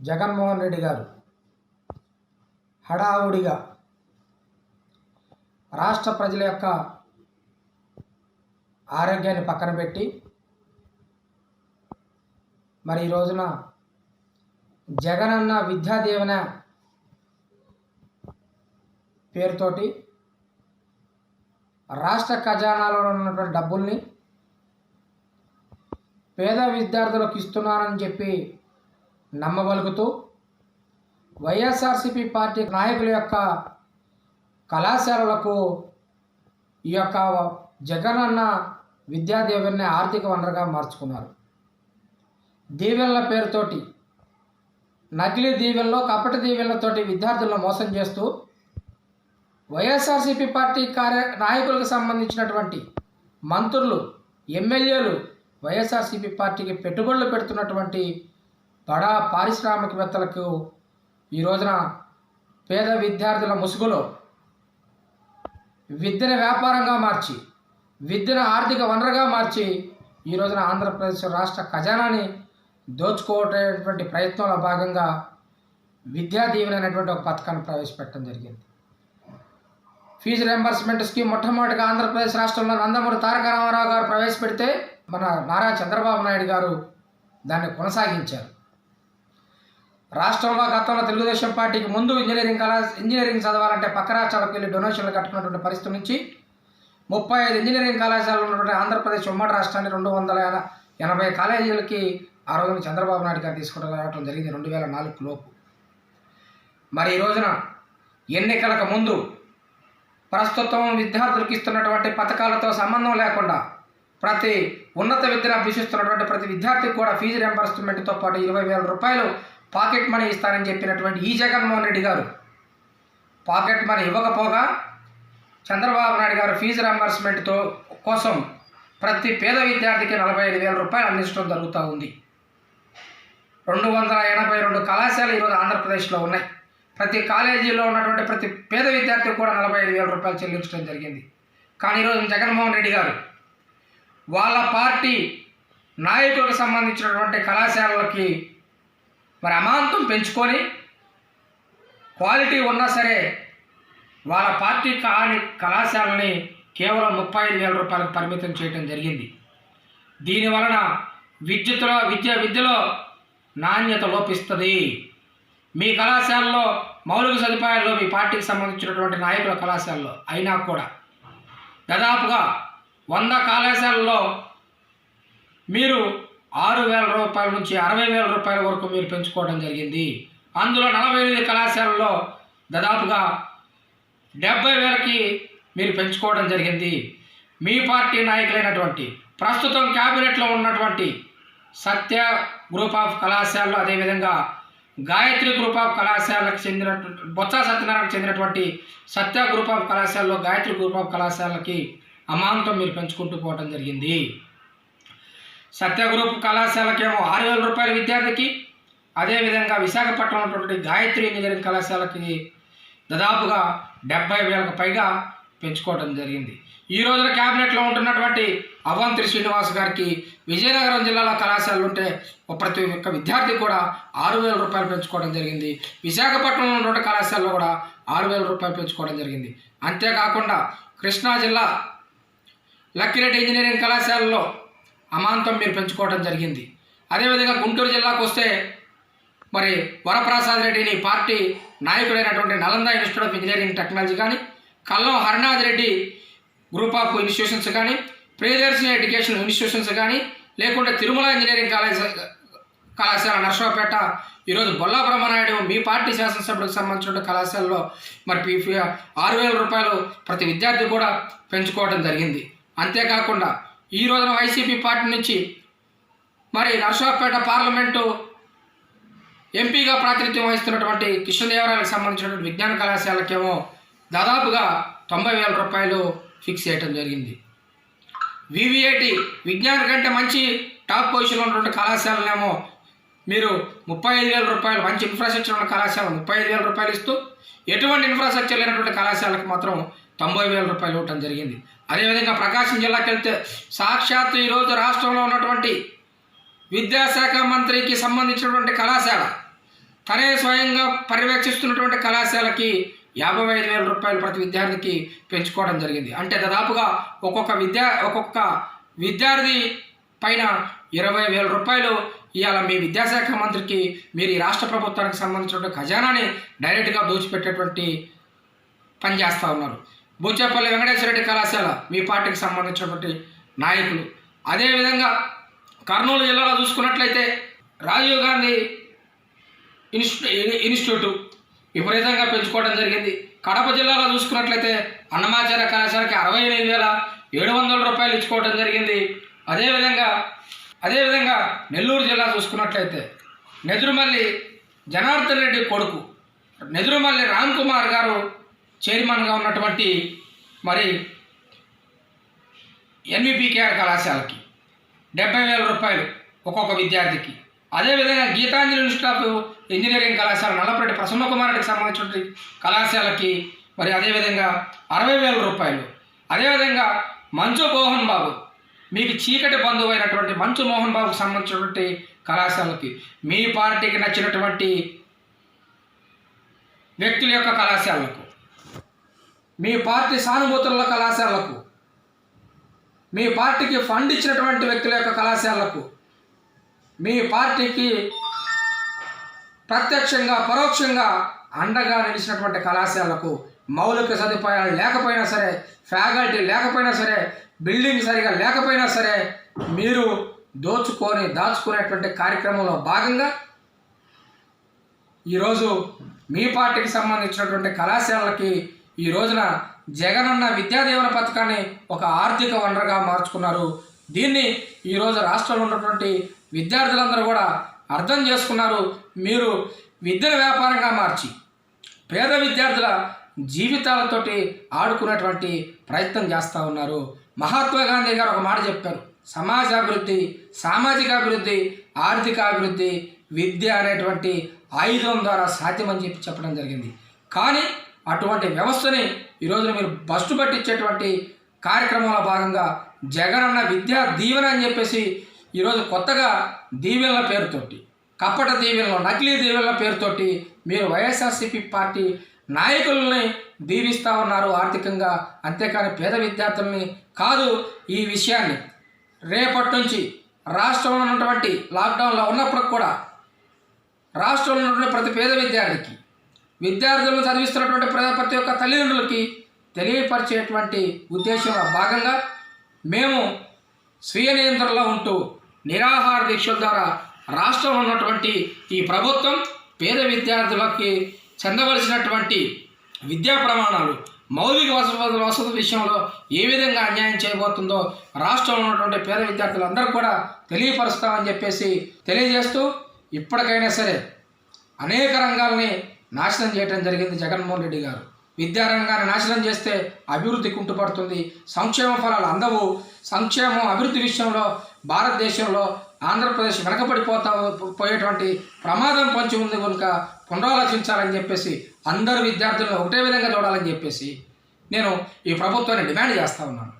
జగన్మోహన్ రెడ్డి గారు హడావుడిగా రాష్ట్ర ప్రజల యొక్క ఆరోగ్యాన్ని పక్కన పెట్టి మరి ఈ రోజున జగనన్న విద్యాదీవెన పేరుతోటి రాష్ట్ర ఖజానాలో ఉన్నటువంటి డబ్బుల్ని పేద విద్యార్థులకు ఇస్తున్నానని చెప్పి నమ్మగలుగుతూ వైఎస్ఆర్సిపి పార్టీ నాయకుల యొక్క కళాశాలలకు ఈ యొక్క జగనన్న విద్యా ఆర్థిక వనరుగా మార్చుకున్నారు. దీవెనల పేరుతోటి నకిలీ దీవెనలో కపట దీవెనలతోటి విద్యార్థులను మోసం చేస్తూ వైఎస్ఆర్సీపీ పార్టీ కార్య నాయకులకు సంబంధించినటువంటి మంత్రులు ఎమ్మెల్యేలు వైఎస్ఆర్సీపీ పార్టీకి పెట్టుబడులు పెడుతున్నటువంటి బడా పారిశ్రామికవేత్తలకు ఈ రోజున పేద విద్యార్థుల ముసుగులో విద్యను వ్యాపారంగా మార్చి విద్యను ఆర్థిక వనరుగా మార్చి ఈ రోజున ఆంధ్రప్రదేశ్ రాష్ట్ర ఖజానాని దోచుకోవటటువంటి ప్రయత్నంలో భాగంగా విద్యా దీవెన అనేటువంటి ఒక పథకాన్ని ప్రవేశపెట్టడం జరిగింది. ఫీజు రియంబర్స్మెంట్ స్కీమ్ మొట్టమొదటిగా ఆంధ్రప్రదేశ్ రాష్ట్రంలో నందమూరి తారక రామారావు గారు ప్రవేశపెడితే మన నారా చంద్రబాబు నాయుడు గారు దాన్ని కొనసాగించారు. రాష్ట్రంలో గతంలో తెలుగుదేశం పార్టీకి ముందు ఇంజనీరింగ్ కళాశ ఇంజనీరింగ్ చదవాలంటే పక్క రాష్ట్రాలకు వెళ్ళి డొనేషన్లు కట్టుకున్నటువంటి పరిస్థితి నుంచి ముప్పై ఐదు ఇంజనీరింగ్ కళాశాలలు ఉన్నటువంటి ఆంధ్రప్రదేశ్ ఉమ్మడి రాష్ట్రాన్ని రెండు వందల ఎనభై కాలేజీలకి ఆ రోజున చంద్రబాబు నాయుడు గారు తీసుకుంటూ రావడం జరిగింది రెండు వేల నాలుగు లోపు. మరి ఈ రోజున ఎన్నికలకు ముందు ప్రస్తుతం విద్యార్థులకు ఇస్తున్నటువంటి పథకాలతో సంబంధం లేకుండా ప్రతి ఉన్నత విద్యను అభ్యసిస్తున్నటువంటి ప్రతి విద్యార్థికి కూడా ఫీజు రియంబర్స్మెంట్తో పాటు ఇరవై వేల రూపాయలు పాకెట్ మనీ ఇస్తారని చెప్పినటువంటి ఈ జగన్మోహన్ రెడ్డి గారు. పాకెట్ మనీ ఇవ్వకపోగా చంద్రబాబు నాయుడు గారు ఫీజు రంబర్స్మెంట్తో కోసం ప్రతి పేద విద్యార్థికి నలభై ఐదు వేల రూపాయలు అందించడం జరుగుతూ ఉంది. రెండు వందల ఎనభై రెండు కళాశాలలు ఈరోజు ఆంధ్రప్రదేశ్లో ఉన్నాయి. ప్రతి కాలేజీలో ఉన్నటువంటి ప్రతి పేద విద్యార్థికి కూడా నలభై ఐదు వేల రూపాయలు చెల్లించడం జరిగింది. కానీ ఈరోజు జగన్మోహన్ రెడ్డి గారు వాళ్ళ పార్టీ నాయకులకు సంబంధించినటువంటి కళాశాలలకి మరి అమాంతం పెంచుకొని క్వాలిటీ ఉన్నా సరే వాళ్ళ పార్టీ కాని కళాశాలని కేవలం ముప్పై ఐదు వేల రూపాయలకు పరిమితం చేయడం జరిగింది. దీని వలన విద్యుత్తులో విద్య విద్యలో నాణ్యత లోపిస్తుంది. మీ కళాశాలలో మౌలిక సదుపాయాల్లో మీ పార్టీకి సంబంధించినటువంటి నాయకుల కళాశాలలో అయినా కూడా దాదాపుగా వంద కళాశాలలో మీరు ఆరు వేల రూపాయల నుంచి అరవై వేల రూపాయల వరకు మీరు పెంచుకోవడం జరిగింది. అందులో నలభై ఎనిమిది కళాశాలలో దాదాపుగా డెబ్బై వేలకి మీరు పెంచుకోవడం జరిగింది. మీ పార్టీ నాయకులైనటువంటి ప్రస్తుతం క్యాబినెట్లో ఉన్నటువంటి సత్య గ్రూప్ ఆఫ్ కళాశాలలో అదేవిధంగా గాయత్రి గ్రూప్ ఆఫ్ కళాశాలకు చెందినటువంటి బొత్స సత్యనారాయణకు చెందినటువంటి సత్య గ్రూప్ ఆఫ్ కళాశాలలో గాయత్రి గ్రూప్ ఆఫ్ కళాశాలకి అమాంతం మీరు పెంచుకుంటూ పోవడం జరిగింది. సత్య గ్రూప్ కళాశాలకేమో ఆరు వేల రూపాయల విద్యార్థికి. అదేవిధంగా విశాఖపట్నం ఉన్నటువంటి గాయత్రి ఇంజనీరింగ్ కళాశాలకి దాదాపుగా డెబ్బై వేలకు పైగా పెంచుకోవడం జరిగింది. ఈ రోజున క్యాబినెట్లో ఉంటున్నటువంటి అవంతి శ్రీనివాస్ గారికి విజయనగరం జిల్లాలో కళాశాలలు ఉంటే ప్రతి ఒక్క విద్యార్థి కూడా ఆరు వేల రూపాయలు పెంచుకోవడం జరిగింది. విశాఖపట్నంలో ఉన్నటువంటి కళాశాలలో కూడా ఆరు వేల రూపాయలు పెంచుకోవడం జరిగింది. అంతేకాకుండా కృష్ణా జిల్లా లక్కిరెడ్డి ఇంజనీరింగ్ కళాశాలలో అమాంతం మీరు పెంచుకోవడం జరిగింది. అదేవిధంగా గుంటూరు జిల్లాకు వస్తే మరి వరప్రసాద్ రెడ్డిని party నాయకుడైనటువంటి Nalanda institute of engineering technology కానీ Kallam Harinath Reddy group of institutions కానీ ప్రియదర్శిని ఎడ్యుకేషన్ ఇన్స్టిట్యూషన్స్ కానీ లేకుంటే తిరుమల ఇంజనీరింగ్ కాలేజ్ కళాశాల నర్సరావుపేట ఈరోజు బొల్లా బ్రహ్మనాయుడు మీ పార్టీ శాసనసభ్యులకు సంబంధించిన కళాశాలలో మరి పీఫీ ఆరు వేల రూపాయలు ప్రతి విద్యార్థి కూడా పెంచుకోవడం జరిగింది. అంతేకాకుండా ఈ రోజున వైసీపీ పార్టీ నుంచి మరి నర్సాపేట పార్లమెంటు ఎంపీగా ప్రాతినిధ్యం వహిస్తున్నటువంటి కృష్ణదేవరాయలకు సంబంధించినటువంటి విజ్ఞాన కళాశాలకేమో దాదాపుగా తొంభై వేల రూపాయలు ఫిక్స్ చేయటం జరిగింది. వివిఐటి విజ్ఞాన కంటే మంచి టాప్ పొజిషన్లో ఉన్నటువంటి కళాశాలనేమో మీరు ముప్పై ఐదు వేల రూపాయలు మంచి ఇన్ఫ్రాస్ట్రక్చర్ ఉన్న కళాశాల ముప్పై ఐదు వేల రూపాయలు ఇస్తూ ఎటువంటి ఇన్ఫ్రాస్ట్రక్చర్ లేనటువంటి కళాశాలకు మాత్రం తొంభై వేల రూపాయలు ఇవ్వటం జరిగింది. అదేవిధంగా ప్రకాశం జిల్లాకి వెళ్తే సాక్షాత్ ఈరోజు రాష్ట్రంలో ఉన్నటువంటి విద్యాశాఖ మంత్రికి సంబంధించినటువంటి కళాశాల తనే స్వయంగా పర్యవేక్షిస్తున్నటువంటి కళాశాలకి యాభై ఐదు వేల రూపాయలు ప్రతి విద్యార్థికి పెంచుకోవడం జరిగింది. అంటే దాదాపుగా ఒక్కొక్క విద్యా ఒక్కొక్క విద్యార్థి పైన ఇరవై వేల రూపాయలు ఇవాళ మీ విద్యాశాఖ మంత్రికి మీరు ఈ రాష్ట్ర ప్రభుత్వానికి సంబంధించిన ఖజానాని డైరెక్ట్గా దోచిపెట్టేటువంటి పని చేస్తూ ఉన్నారు. బూచేపల్లి వెంకటేశ్వర రెడ్డి కళాశాల మీ పార్టీకి సంబంధించినటువంటి నాయకులు. అదేవిధంగా కర్నూలు జిల్లాలో చూసుకున్నట్లయితే రాజీవ్ గాంధీ ఇన్స్టి ఇన్స్టిట్యూట్ విపరీతంగా పెంచుకోవడం జరిగింది. కడప జిల్లాలో చూసుకున్నట్లయితే అన్నమాచార్య కళాశాలకి అరవై ఎనిమిది వేల ఏడు వందల రూపాయలు ఇచ్చుకోవడం జరిగింది. అదేవిధంగా అదేవిధంగా నెల్లూరు జిల్లా చూసుకున్నట్లయితే నెదురుమల్లి జనార్దన్ రెడ్డి కొడుకు నెదురుమల్లి రామ్ కుమార్ గారు చైర్మన్గా ఉన్నటువంటి మరి ఎన్విపికేఆర్ కళాశాలకి డెబ్బై వేల రూపాయలు ఒక్కొక్క విద్యార్థికి. అదేవిధంగా గీతాంజలి ఇన్స్టిట్యూట్ ఆఫ్ ఇంజనీరింగ్ కళాశాల నల్లపరెడ్డి ప్రసన్న కుమారుడికి సంబంధించిన కళాశాలకి మరి అదేవిధంగా అరవై వేల రూపాయలు. అదేవిధంగా మంచు మోహన్ బాబు మీకు చీకటి బంధువు అయినటువంటి మంచు మోహన్ బాబుకు సంబంధించినటువంటి కళాశాలకి. మీ పార్టీకి నచ్చినటువంటి వ్యక్తుల యొక్క కళాశాలకు. మీ పార్టీ సానుభూతుల కళాశాలకు మీ పార్టీకి ఫండ్ ఇచ్చినటువంటి వ్యక్తుల యొక్క కళాశాలకు మీ పార్టీకి ప్రత్యక్షంగా పరోక్షంగా అండగా నిలిచినటువంటి కళాశాలకు మౌలిక సదుపాయాలు లేకపోయినా సరే ఫ్యాకల్టీ లేకపోయినా సరే బిల్డింగ్ సరిగా లేకపోయినా సరే మీరు దోచుకొని దాచుకునేటువంటి కార్యక్రమంలో భాగంగా ఈరోజు మీ పార్టీకి సంబంధించినటువంటి కళాశాలలకి ఈ రోజున జగనన్న విద్యాదీవన పథకాన్ని ఒక ఆర్థిక వనరుగా మార్చుకున్నారు. దీన్ని ఈరోజు రాష్ట్రంలో ఉన్నటువంటి విద్యార్థులందరూ కూడా అర్థం చేసుకున్నారు. మీరు విద్యను వ్యాపారంగా మార్చి పేద విద్యార్థుల జీవితాలతోటి ఆడుకునేటువంటి ప్రయత్నం చేస్తూ ఉన్నారు. మహాత్మా గాంధీ గారు ఒక మాట చెప్పారు. సమాజాభివృద్ధి సామాజిక అభివృద్ధి ఆర్థిక అభివృద్ధి విద్య అనేటువంటి ఆయుధం ద్వారా సాధ్యమని చెప్పి చెప్పడం జరిగింది. కానీ అటువంటి వ్యవస్థని ఈరోజు మీరు బస్టు పట్టించేటువంటి కార్యక్రమంలో భాగంగా జగనన్న విద్యా దీవెన అని చెప్పేసి ఈరోజు కొత్తగా దీవెనల పేరుతోటి కప్పట దీవెనలు నకిలీ దీవెనల పేరుతోటి మీరు వైఎస్ఆర్సీపీ పార్టీ నాయకుల్ని దీవిస్తూ ఉన్నారు ఆర్థికంగా. అంతేకాని పేద విద్యార్థుల్ని కాదు ఈ విషయాన్ని. రేపటి నుంచి రాష్ట్రంలో ఉన్నటువంటి లాక్డౌన్లో ఉన్నప్పుడు కూడా రాష్ట్రంలో ఉన్నటువంటి ప్రతి పేద విద్యార్థికి విద్యార్థులను చదివిస్తున్నటువంటి ప్రతి ఒక్క తల్లిదండ్రులకి తెలియపరిచేటువంటి ఉద్దేశంలో భాగంగా మేము స్వీయ నియంత్రణలో ఉంటూ నిరాహార దీక్షల ద్వారా రాష్ట్రంలో ఉన్నటువంటి ఈ ప్రభుత్వం పేద విద్యార్థులకి చెందవలసినటువంటి విద్యా ప్రమాణాలు మౌలిక వసతుల వసతుల విషయంలో ఏ విధంగా అన్యాయం చేయబోతుందో రాష్ట్రంలో ఉన్నటువంటి పేద విద్యార్థులందరూ కూడా తెలియపరుస్తామని చెప్పేసి తెలియజేస్తూ ఇప్పటికైనా సరే అనేక రంగాల్ని నాశనం చేయడం జరిగింది జగన్మోహన్ రెడ్డి గారు. విద్యారంగాన్ని నాశనం చేస్తే అభివృద్ధి కుంటుపడుతుంది. సంక్షేమ ఫలాలు అందవు. సంక్షేమం అభివృద్ధి విషయంలో భారతదేశంలో ఆంధ్రప్రదేశ్ వెనకబడిపోతా పోయేటువంటి ప్రమాదం పొంచి ఉంది కనుక పునరాలోచించాలని చెప్పేసి అందరు విద్యార్థులను ఒకటే విధంగా చూడాలని చెప్పేసి నేను ఈ ప్రభుత్వాన్ని డిమాండ్ చేస్తా ఉన్నాను.